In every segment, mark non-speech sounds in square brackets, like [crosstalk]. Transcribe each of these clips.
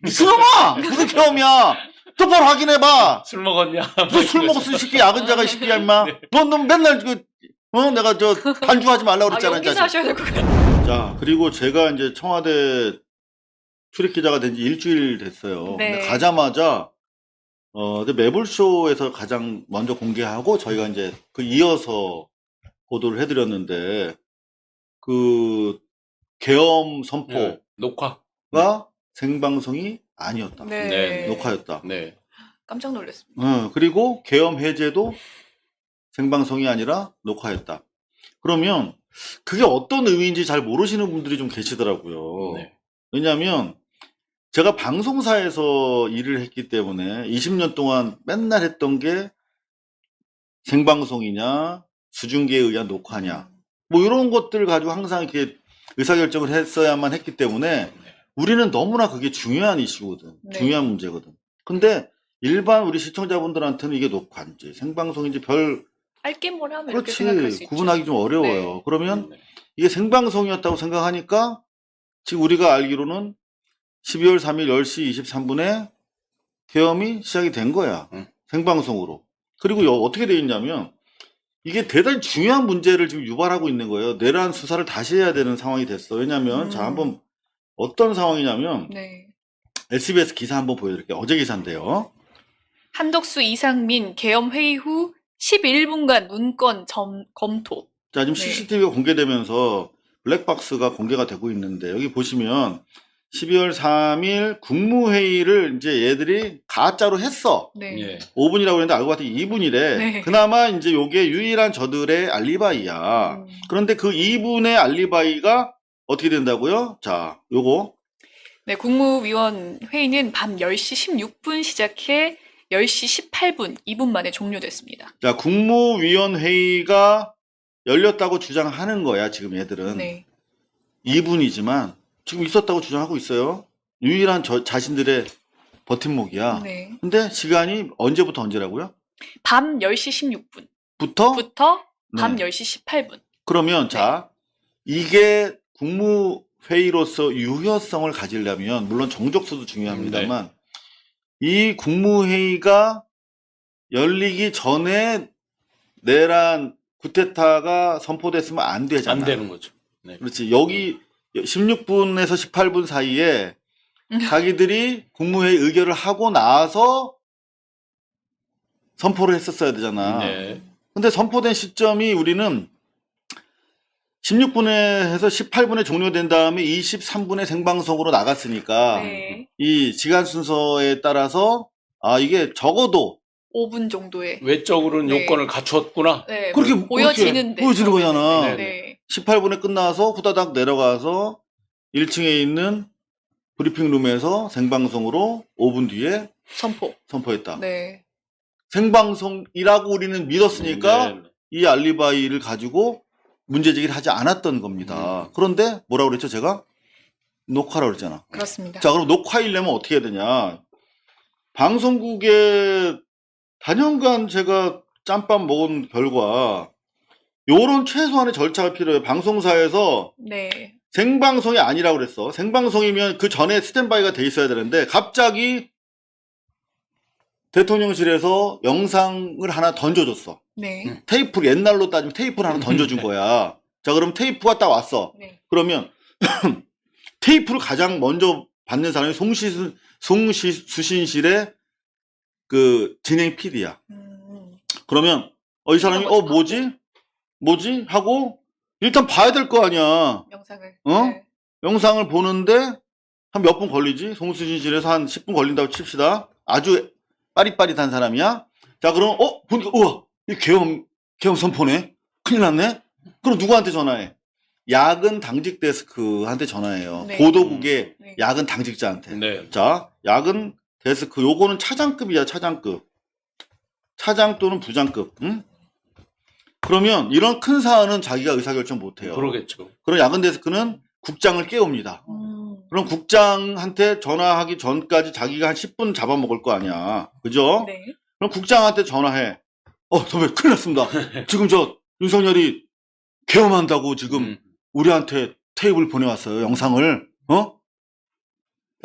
미친놈아! 무슨 계엄이야! 똑바로 확인해봐! 술 먹었냐? 무슨 술 먹었어, 이 새끼, 야근자가, 이 새끼야, 임마! 넌, 넌 맨날, 그, 어, 내가 저, [laughs] 반주하지 말라고 아, 그랬잖아, 여기서 진짜. 하셔야 될 것 같아요. 자, 그리고 제가 이제 청와대 출입 기자가 된 지 일주일 됐어요. 네. 근데 가자마자, 어, 근데 매불쇼에서 가장 먼저 공개하고 저희가 이제 그 이어서 보도를 해드렸는데, 그, 계엄 선포가 네. 녹화. 생방송이 아니었다. 네. 네, 녹화였다. 네. 깜짝 놀랐습니다. 어, 그리고 계엄 해제도 생방송이 아니라 녹화했다. 그러면 그게 어떤 의미인지 잘 모르시는 분들이 좀 계시더라고요. 네. 왜냐하면 제가 방송사에서 일을 했기 때문에 20년 동안 맨날 했던 게 생방송이냐, 수중계에 의한 녹화냐, 뭐 이런 것들 가지고 항상 이렇게 의사결정을 했어야만 했기 때문에 우리는 너무나 그게 중요한 이슈거든. 네. 중요한 문제거든. 근데 일반 우리 시청자분들한테는 이게 녹화인지 생방송인지 별 알게 뭘 하면 이렇게 생각할 수 그렇지. 구분하기 좀 어려워요. 네. 그러면 네. 이게 생방송이었다고 생각하니까 지금 우리가 알기로는 12월 3일 10시 23분에 계엄이 시작이 된 거야. 응. 생방송으로. 그리고 여- 어떻게 돼 있냐면 이게 대단히 중요한 문제를 지금 유발하고 있는 거예요. 내란 수사를 다시 해야 되는 상황이 됐어. 왜냐면 음. 자 한번 어떤 상황이냐면 네. SBS 기사 한번 보여드릴게요. 어제 기사인데요. 한덕수 이상민 계엄 회의 후 11분간 문건 점, 검토. 자, 지금 네. CCTV가 공개되면서 블랙박스가 공개가 되고 있는데 여기 보시면 12월 3일 국무회의를 이제 얘들이 가짜로 했어. 네. 예. 5분이라고 했는데 알고 봤더니 2분이래. 네. 그나마 이제 요게 유일한 저들의 알리바이야. 음. 그런데 그 2분의 알리바이가 어떻게 된다고요? 자, 요거. 네, 국무위원 회의는 밤 10시 16분 시작해 10시 18분, 2분 만에 종료됐습니다. 자, 국무위원 회의가 열렸다고 주장하는 거야, 지금 얘들은. 네. 2분이지만 지금 있었다고 주장하고 있어요. 유일한 저 자신들의 버팀목이야. 네. 근데 시간이 언제부터 언제라고요? 밤 10시 16분. 부터? 부터 밤 네. 10시 18분. 그러면 자, 이게 국무회의로서 유효성을 가지려면 물론 정족수도 중요합니다만 이 국무회의가 열리기 전에 내란 구테타가 선포됐으면 안 되잖아. 안 되는 거죠. 네. 그렇지. 여기 16분에서 18분 사이에 자기들이 국무회의 의결을 하고 나서 선포를 했었어야 되잖아. 네. 근데 선포된 시점이 우리는 16분에 해서 18분에 종료된 다음에 23분에 생방송으로 나갔으니까 네. 이 시간 순서에 따라서 아 이게 적어도 5분 정도의 외적으로는 네. 요건을 갖추었구나. 네, 그렇게 뭐 보여지는데 보여지는 거잖아. 네. 네. 네. 18분에 끝나서 후다닥 내려가서 1층에 있는 브리핑룸에서 생방송으로 5분 뒤에 선포. 선포했다. 네. 생방송이라고 우리는 믿었으니까 네. 이 알리바이를 가지고 문제 제기를 하지 않았던 겁니다. 음. 그런데 뭐라고 그랬죠, 제가? 녹화라고 그랬잖아. 그렇습니다. 자, 그럼 녹화이려면 어떻게 해야 되냐? 방송국에 단연간 제가 짬밥 먹은 결과 요런 최소한의 절차가 필요해요. 방송사에서 네. 생방송이 아니라고 그랬어. 생방송이면 그 전에 스탠바이가 돼 있어야 되는데 갑자기 대통령실에서 영상을 하나 던져줬어. 네. 음. 테이프 옛날로 따지면 테이프를 하나 던져준 거야. 자, 그럼 테이프가 딱 왔어. 네. 그러면 [clears throat] 테이프를 가장 먼저 받는 사람이 송시수, 송시수신실의 그 진행 PD야. 음. 그러면 어, 이 사람이 어 뭐지? 뭐지? 하고 일단 봐야 될 거 아니야. 영상을. 어? 네. 영상을 보는데 한 몇 분 걸리지? 송수신실에서 한 10분 걸린다고 칩시다. 아주 빠릿빠릿한 사람이야. 자, 그럼 어 보니까 우와 이 계엄 계엄 선포네. 큰일 났네. 그럼 누구한테 전화해? 야근 당직 데스크한테 전화해요. 네. 보도국의 네. 야근 당직자한테. 네. 자, 야근 데스크 요거는 차장급이야, 차장급. 차장 또는 부장급. 응? 그러면 이런 큰 사안은 자기가 의사결정 못 해요. 그러겠죠. 그럼 야근 데스크는 국장을 깨웁니다. 음. 그럼 국장한테 전화하기 전까지 자기가 한 10분 잡아먹을 거 아니야. 그죠? 네. 그럼 국장한테 전화해. 어, 선배, 큰일 났습니다. [laughs] 지금 저 윤석열이 계엄한다고 지금 음. 우리한테 테이블 보내왔어요. 영상을. 어?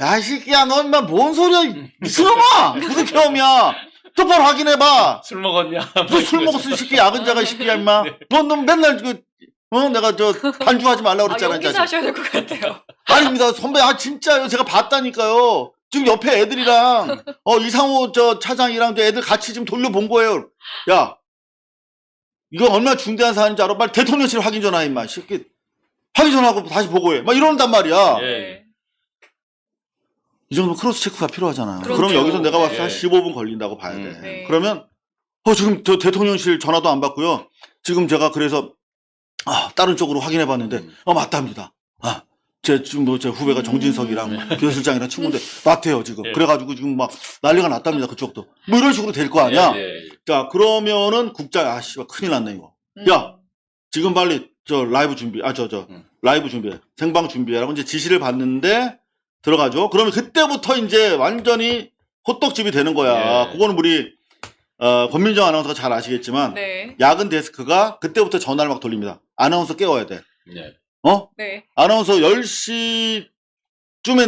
야, 이 새끼야, 너 인마 뭔 소리야, 이 미친놈아! 무슨 경험이야! 똑바로 확인해봐! 술 먹었냐? 너 술 먹었어, 이 새끼, 야근자가, 이 새끼야, 임마! 너, 너 맨날, 그, 어, 내가 저, [laughs] 반주하지 말라고 아, 그랬잖아, 이 여기서 자식. 하셔야 될 것 같아요. 아닙니다, 선배, 아, 진짜요. 제가 봤다니까요. 지금 옆에 애들이랑, [laughs] 어, 이상호 저 차장이랑 저 애들 같이 지금 돌려본 거예요. 야, 이거 얼마나 중대한 사안인지 알아? 빨리 대통령실 확인 전화, 임마, 이 새끼. 확인 전화하고 다시 보고해. 막 이런단 말이야. 예. 네. 이 정도 크로스 체크가 필요하잖아요. 그렇죠. 그럼 여기서 내가 봤을 때한 네. 15분 걸린다고 봐야 돼. 음. 네. 그러면 어 지금 저 대통령실 전화도 안 받고요. 지금 제가 그래서 아 다른 쪽으로 확인해 봤는데 음. 어 맞답니다. 아. 제 지금 뭐제 후배가 음. 정진석이랑 비서실장이랑 친구인데 맞대요 지금 예. 그래가지고 지금 막 난리가 났답니다 그쪽도 뭐 이런 식으로 될 거 아니야 예, 예. 자 그러면은 국장 아씨 큰일 났네 이거 음. 야! 지금 빨리 저 라이브 준비 아 저 저 음. 라이브 준비해 생방 준비하라고 이제 지시를 받는데 들어가죠 그러면 그때부터 이제 완전히 호떡집이 되는 거야 예. 그거는 우리 어, 권민정 아나운서가 잘 아시겠지만 네. 야근 데스크가 그때부터 전화를 막 돌립니다 아나운서 깨워야 돼 예. 어? 네. 아나운서 10시쯤에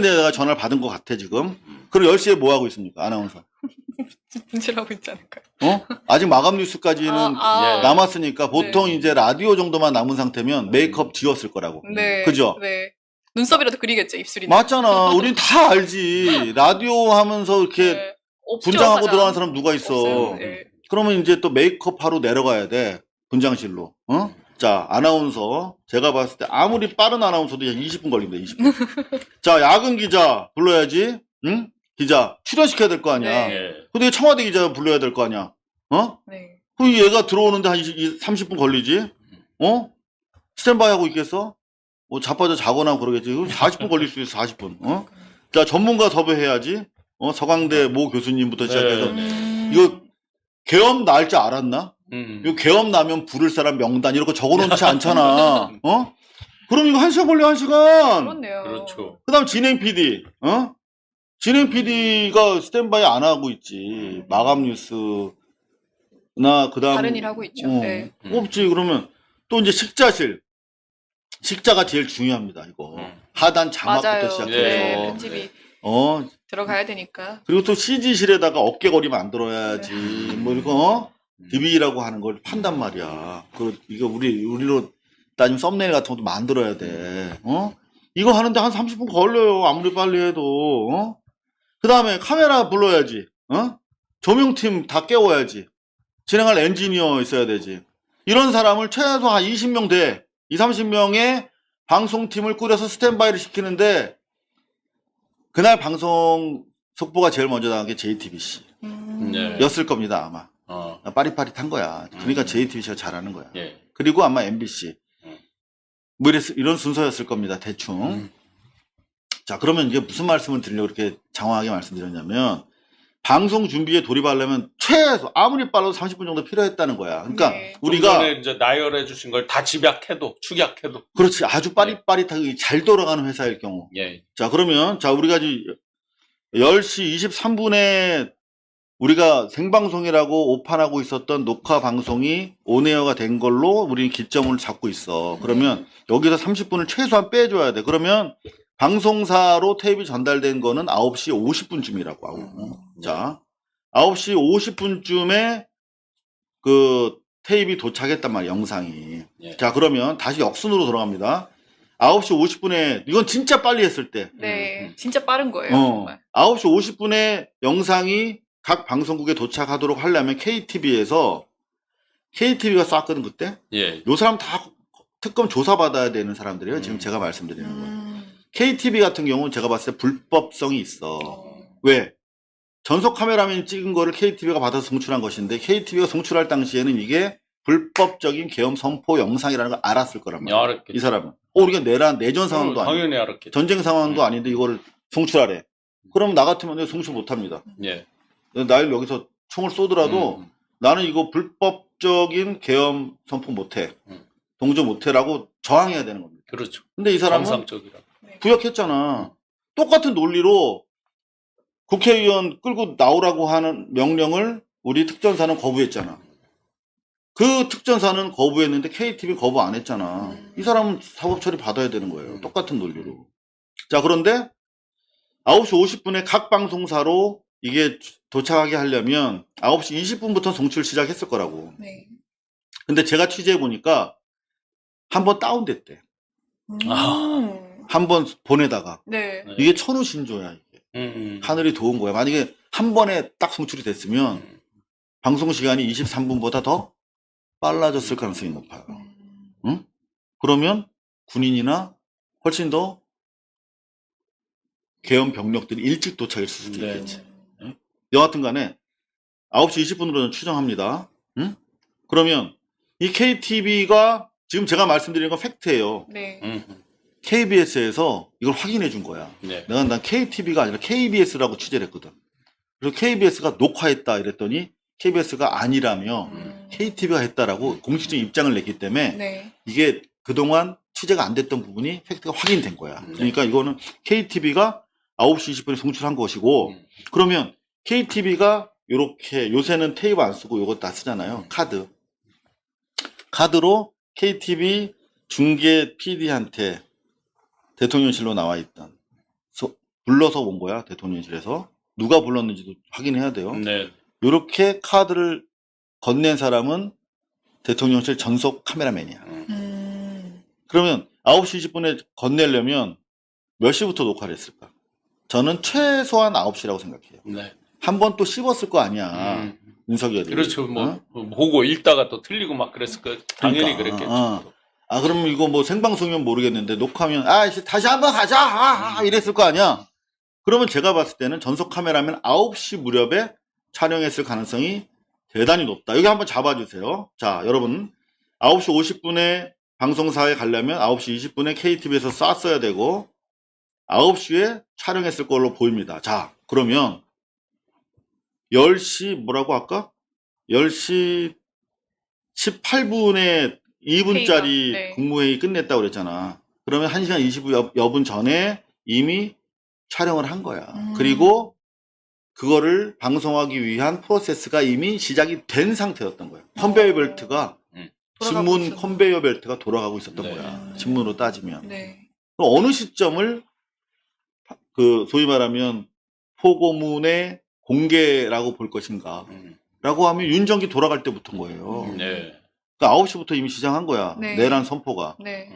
내가 전화를 받은 것 같아 지금 그럼 10시에 뭐 하고 있습니까 아나운서 [laughs] 분실하고 있지 않을까요? 어? 아직 마감 뉴스까지는 아, 예. 남았으니까 보통 이제 라디오 정도만 남은 상태면 메이크업 지웠을 거라고. 네. 그죠? 네. 눈썹이라도 그리겠죠, 입술이. 맞잖아. 우린 다 알지. 라디오 하면서 이렇게 네. 없죠, 분장하고 화장. 들어가는 사람 누가 있어. 없어요. 네. 그러면 이제 또 메이크업 하러 내려가야 돼. 분장실로. 어? 자, 아나운서. 제가 봤을 때 아무리 빠른 아나운서도 20분 걸립니다, 20분. [laughs] 자, 야근 기자 불러야지. 응? 기자. 출연시켜야 될 거 아니야. 네. 예. 근데 청와대 기자 불러야 될 거 아니야. 어? 네. 그 얘가 들어오는데 한 20, 30분 걸리지? 어? 스탠바이 하고 있겠어? 뭐 자빠져 자거나 그러겠지. 40분 걸릴 수 있어, 40분. 어? 자, 전문가 섭외해야지. 어, 서강대 모 교수님부터 네. 시작해서. 음. 이거 계엄 날줄 알았나? 음. 이거 계엄 나면 부를 사람 명단 이런 거 적어놓지 않잖아. [laughs] 어? 그럼 이거 한 시간 걸려, 한 시간. 그렇네요. 그렇죠. 그 다음 진행 PD, 어? 진행 PD가 스탠바이 안 하고 있지. 마감 뉴스나, 그 다음. 다른 일 하고 있죠. 어, 네. 음. 없지. 그러면 또 이제 식자실. 식자가 제일 중요합니다, 이거. 음. 하단 자막부터 맞아요. 시작해서. 네. 예. 편집이 어, 들어가야 되니까. 그리고 또 CG실에다가 어깨거리 만들어야지. 뭐, 이거, 어? 음. DB라고 하는 걸 판단 말이야. 그, 이거 우리, 우리로 따지면 썸네일 같은 것도 만들어야 돼. 어? 이거 하는데 한 30분 걸려요. 아무리 빨리 해도. 어? 그 다음에 카메라 불러야지. 어? 조명팀 다 깨워야지. 진행할 엔지니어 있어야 되지. 이런 사람을 최소 한 20명 돼. 2, 30명의 방송팀을 꾸려서 스탠바이를 시키는데, 그날 방송 속보가 제일 먼저 나간 게 JTBC. 음. 네. 였을 겁니다, 아마. 어. 빠릿빠릿한 거야. 그러니까 음. JTBC가 잘하는 거야. 예. 그리고 아마 MBC. 음. 뭐 이랬, 이런 순서였을 겁니다, 대충. 음. 자, 그러면 이게 무슨 말씀을 드리려고 이렇게 장황하게 말씀드렸냐면, 방송 준비에 돌입하려면 최소, 아무리 빨라도 30분 정도 필요했다는 거야. 그러니까 네. 우리가, 이제 나열해 주신 걸 다 집약해도 축약해도 그렇지, 아주 빠릿빠릿하게 잘 돌아가는 회사일 경우. 예. 자, 그러면, 자, 우리가 지금 10시 23분에 우리가 생방송이라고 오판하고 있었던 녹화 방송이 온에어가 된 걸로 우리는 기점을 잡고 있어. 그러면 여기서 30분을 최소한 빼줘야 돼. 그러면 방송사로 테이프 전달된 거는 9시 50분쯤이라고 하고. 자, 9시 50분쯤에 그 테이프 도착했단 말이야, 영상이. 예. 자, 그러면 다시 역순으로 돌아갑니다. 9시 50분에, 이건 진짜 빨리 했을 때. 네. 음, 음. 진짜 빠른 거예요. 어, 정말. 9시 50분에 영상이 각 방송국에 도착하도록 하려면 KTV에서 KTV가 쐈거든 그때. 예. 요 사람 다 특검 조사 받아야 되는 사람들이에요. 지금 음. 제가 말씀드리는 거. 음. KTV 같은 경우는 제가 봤을 때 불법성이 있어. 어. 왜? 전속 카메라맨이 찍은 거를 KTV가 받아서 송출한 것인데 KTV가 송출할 당시에는 이게 불법적인 계엄 선포 영상이라는 걸 알았을 거란 말이야. 알았겠죠. 이 사람은. 어, 우리가 내란 내전 상황도 어, 아니고 당연히 알았겠죠. 전쟁 상황도 음. 아닌데 이거를 송출하래. 그럼 나 같으면 내가 송출 못 합니다. 예. 날 여기서 총을 쏘더라도 음. 나는 이거 불법적인 계엄 선포 못해. 음. 동조 못해라고 저항해야 되는 겁니다. 그렇죠. 근데 이 사람은 정상적이라. 부역했잖아. 똑같은 논리로 국회의원 끌고 나오라고 하는 명령을 우리 특전사는 거부했잖아. 그 특전사는 거부했는데 KTV 거부 안 했잖아. 음. 이 사람은 사법 처리 받아야 되는 거예요. 음. 똑같은 논리로. 자, 그런데 9시 50분에 각 방송사로 이게 도착하게 하려면 9시 20분부터 송출 시작했을 거라고. 네. 근데 제가 취재해 보니까 한 번 다운됐대. 음. 한번 보내다가. 네. 네. 이게 천우 신조야. 이게. 음. 하늘이 도운 거야. 만약에 한 번에 딱 송출이 됐으면 음. 방송 시간이 23분보다 더 빨라졌을 가능성이 높아요. 음. 그러면 군인이나 훨씬 더 계엄 병력들이 일찍 도착했을 수도 네. 있겠지. 여하튼 간에 9시 20분으로는 추정합니다. 응? 그러면 이 KTV가 지금 제가 말씀드린 건 팩트예요. 네. 음. KBS에서 이걸 확인해 준 거야. 네. 내가 난 KTV가 아니라 KBS라고 취재를 했거든. 그래서 KBS가 녹화했다 이랬더니 KBS가 아니라며 음. KTV가 했다라고 공식적인 입장을 냈기 때문에 네. 이게 그동안 취재가 안 됐던 부분이 팩트가 확인된 거야. 네. 그러니까 이거는 KTV가 9시 20분에 송출한 것이고 음. 그러면 KTV가 요렇게 요새는 테이프 안 쓰고 요거 다 쓰잖아요. 카드. 카드로 KTV 중계 PD한테 대통령실로 나와 있던 소- 불러서 온 거야 대통령실에서 누가 불렀는지도 확인해야 돼요. 네. 요렇게 카드를 건넨 사람은 대통령실 전속 카메라맨이야. 음. 음. 그러면 9시 20분에 건네려면 몇 시부터 녹화를 했을까? 저는 최소한 9시라고 생각해요. 네. 한 번 또 씹었을 거 아니야. 음. 윤석열이. 그렇죠. 뭐 어? 보고 읽다가 또 틀리고 막 그랬을 거 당연히 그러니까, 그랬겠죠. 어. 아, 그럼 이거 뭐 생방송이면 모르겠는데 녹화하면 아, 씨, 다시 한번 가자. 아, 아, 이랬을 거 아니야. 그러면 제가 봤을 때는 전속 카메라면 9시 무렵에 촬영했을 가능성이 대단히 높다. 여기 한번 잡아 주세요. 자, 여러분. 9시 50분에 방송사에 가려면 9시 20분에 KTV에서 쐈어야 되고 9시에 촬영했을 걸로 보입니다. 자, 그러면 10시 뭐라고 할까? 10시 18분에 2분짜리 회의가, 네. 국무회의 끝냈다고 그랬잖아. 그러면 1시간 20여분 전에 이미 촬영을 한 거야. 음. 그리고 그거를 방송하기 위한 프로세스가 이미 시작이 된 상태였던 거야. 컨베이어 벨트가 돌아가고 신문. 컨베이어 벨트가 돌아가고 있었던 네. 거야. 신문으로 따지면. 네. 그럼 어느 시점을 그 소위 말하면 포고문의 공개라고 볼 것인가? 음. 라고 하면 윤정기 돌아갈 때부터인 거예요. 네. 그러니까 9시부터 이미 시작한 거야. 네. 내란 선포가. 네.